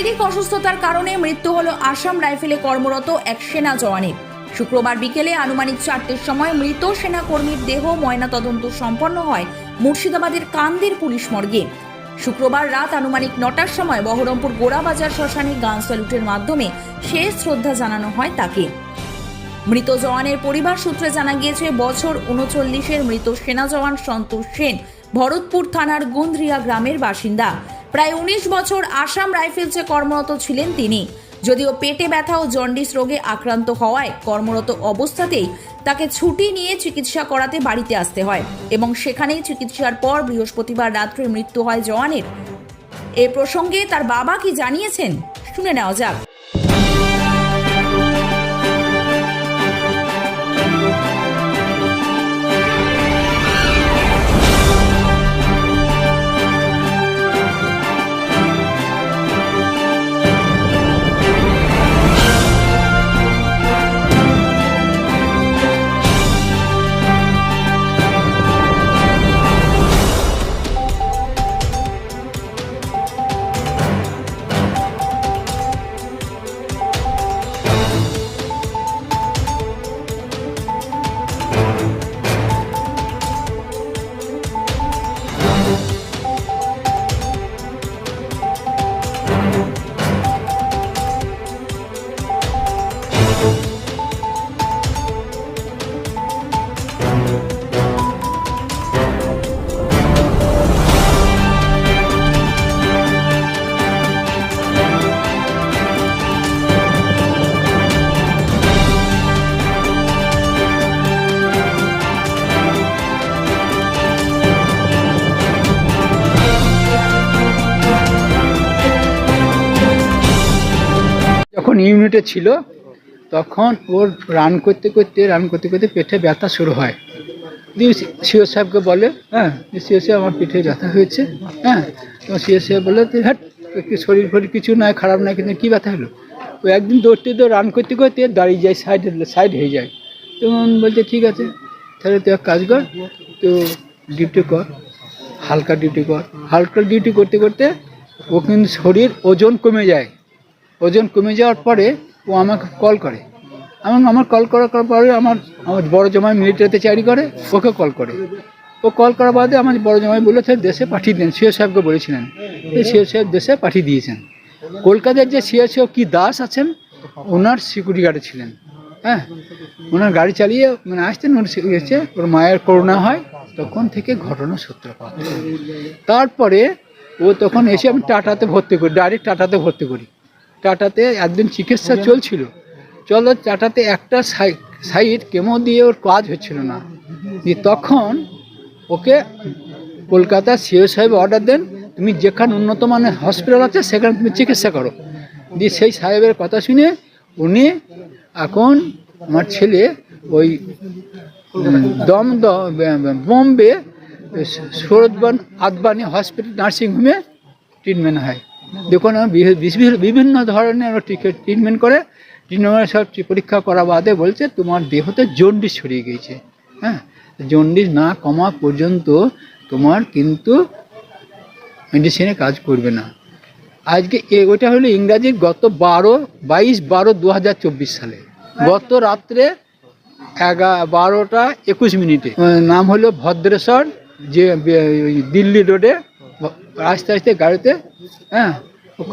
শারীরিক অসুস্থতার কারণে মৃত্যু হল আসাম রাইফেলে কর্মরত এক সেনা জওয়ানের শুক্রবার বিকেলে আনুমানিক চারটের সময় মৃত সেনাকর্মীর দেহ ময়নাতদন্ত সম্পন্ন হয় মুর্শিদাবাদের কান্দির পুলিশ মর্গে। শুক্রবার রাত আনুমানিক নটার সময় বহরমপুর গোড়াবাজার শ্মশানে গান স্যালুটের মাধ্যমে শেষ শ্রদ্ধা জানানো হয় তাকে। মৃত জওয়ানের পরিবার সূত্রে জানা গিয়েছে, বছর উনচল্লিশের মৃত সেনা জওয়ান সন্তোষ সেন ভরতপুর থানার গুন্দ্রিয়া গ্রামের বাসিন্দা। প্রায় উনিশ বছর আসাম রাইফেলসে কর্মরত ছিলেন তিনি। যদিও পেটে ব্যথা ও জন্ডিস রোগে আক্রান্ত হওয়ায় কর্মরত অবস্থাতেই তাকে ছুটি নিয়ে চিকিৎসা করাতে বাড়িতে আসতে হয় এবং সেখানেই চিকিৎসার পর বৃহস্পতিবার রাত্রে মৃত্যু হয় জওয়ানের। এ প্রসঙ্গে তার বাবা কি জানিয়েছেন, শুনে নেওয়া যাক। যখন ইউনিটে ছিল তখন ওর রান করতে করতে রান করতে করতে পেটে ব্যথা শুরু হয়। দিয়ে সিও সাহেবকে বলে হ্যাঁ সিও সাহেব আমার পিঠে ব্যথা হয়েছে হ্যাঁ? তো সিও সাহেব বলে যে, হ্যাট একটু শরীর ফরির কিছু নয় খারাপ নয় কিন্তু কী ব্যথা হলো? ও একদিন দৌড়তে দৌড় রান করতে করতে দাঁড়িয়ে যায় সাইড সাইড হয়ে যায়। তখন বলছে ঠিক আছে তাহলে তুই এক কাজ কর তো ডিউটি কর হালকা ডিউটি কর। হালকা ডিউটি করতে করতে ও কিন্তু শরীর ওজন কমে যায়। ওজন কমে যাওয়ার পরে ও আমাকে কল করে। আমার আমার কল করার পরে আমার আমার বড় জামাই মিলিটারিতে চাকরি করে ওকে কল করে। ও কল করার বাদে আমার বড় জামাই বলেছে দেশে পাঠিয়ে দেন সিও সাহেবকে বলেছিলেন। এই সিও সাহেব দেশে পাঠিয়ে দিয়েছেন। কলকাতার যে সিও সাহেব কি দাস আছেন? ওনার সিকিউরিটি গার্ডে ছিলেন। হ্যাঁ? ওনার গাড়ি চালিয়ে মানে আসতেন ওর এসে ওর মায়ের করোনা হয়, তখন থেকে ঘটনা সূত্রপাত। তারপরে ও তখন এসে আমি টাটাতে ভর্তি করি ডাইরেক্ট টাটাতে ভর্তি করি। টাটাতে একদিন চিকিৎসা চলছিল। চলো টাটাতে একটা সাইড কেমো দিয়ে ওর কাজ হচ্ছিল না। তখন ওকে কলকাতা সিও সাহেব অর্ডার দেন, তুমি যেখানে উন্নত মানের হসপিটাল আছে, সেখানে তুমি চিকিৎসা করো। দিয়ে সেই সাহেবের কথা শুনে উনি এখন আমার ছেলে ওই দম বোম্বে সৌরদবান আদবানি হসপিটাল নার্সিংহোমে ট্রিটমেন্ট হয়। দেখুন বিভিন্ন ধরনের ট্রিটমেন্ট করে ট্রিটমেন্ট সব পরীক্ষা করা বাদে বলছে, তোমার দেহতে জন্ডিস ছড়িয়ে গিয়েছে। হ্যাঁ? জন্ডিস না কমা পর্যন্ত তোমার কিন্তু মেডিসিনে কাজ করবে না। আজকে ওটা হলো ইংরাজির গত বারো, বাইশ বারো দু সালে। গত রাত্রে এগা, বারোটা একুশ মিনিটে। নাম হলো ভদ্রেশ্বর, যে দিল্লি রোডে আস্তে আস্তে গাড়িতে হ্যাঁ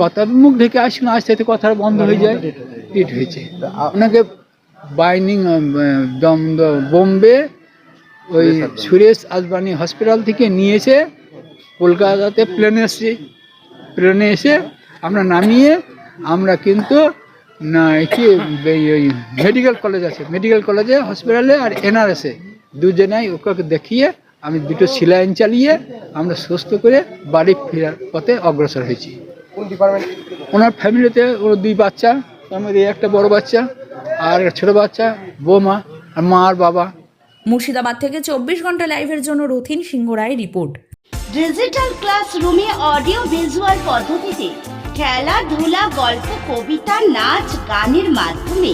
কথা মুখ ঢেকে আসছিল আস্তে আস্তে কথা বন্ধ হয়ে যায় হিট হয়েছে। ওনাকে বাইনিং বোম্বে ওই সুরেশ আজবানি হসপিটাল থেকে নিয়েছে কলকাতাতে প্লেনে এসেছি। প্লেনে এসে আমরা নামিয়ে আমরা কিন্তু না কি ওই মেডিকেল কলেজ আছে। মেডিকেল কলেজে হসপিটালে আর এনআরএসে দুজনাই ওকে দেখিয়ে আমি দুটো সিলাইন চালিয়ে আমরা সুস্থ করে বাড়ি ফেরার পথে অগ্রসর হয়েছি। ওনার ফ্যামিলিতে ওর দুই বাচ্চা তার মধ্যে একটা বড় বাচ্চা আর একটা ছোটো বাচ্চা বৌমা আর মা আর বাবা। মুর্শিদাবাদ থেকে চব্বিশ ঘণ্টা লাইভের জন্য রথিন সিংহ রায় রিপোর্ট। ডিজিটাল ক্লাসরুমে অডিও ভিজুয়াল পদ্ধতিতে খেলাধুলা গল্প কবিতা নাচ গানের মাধ্যমে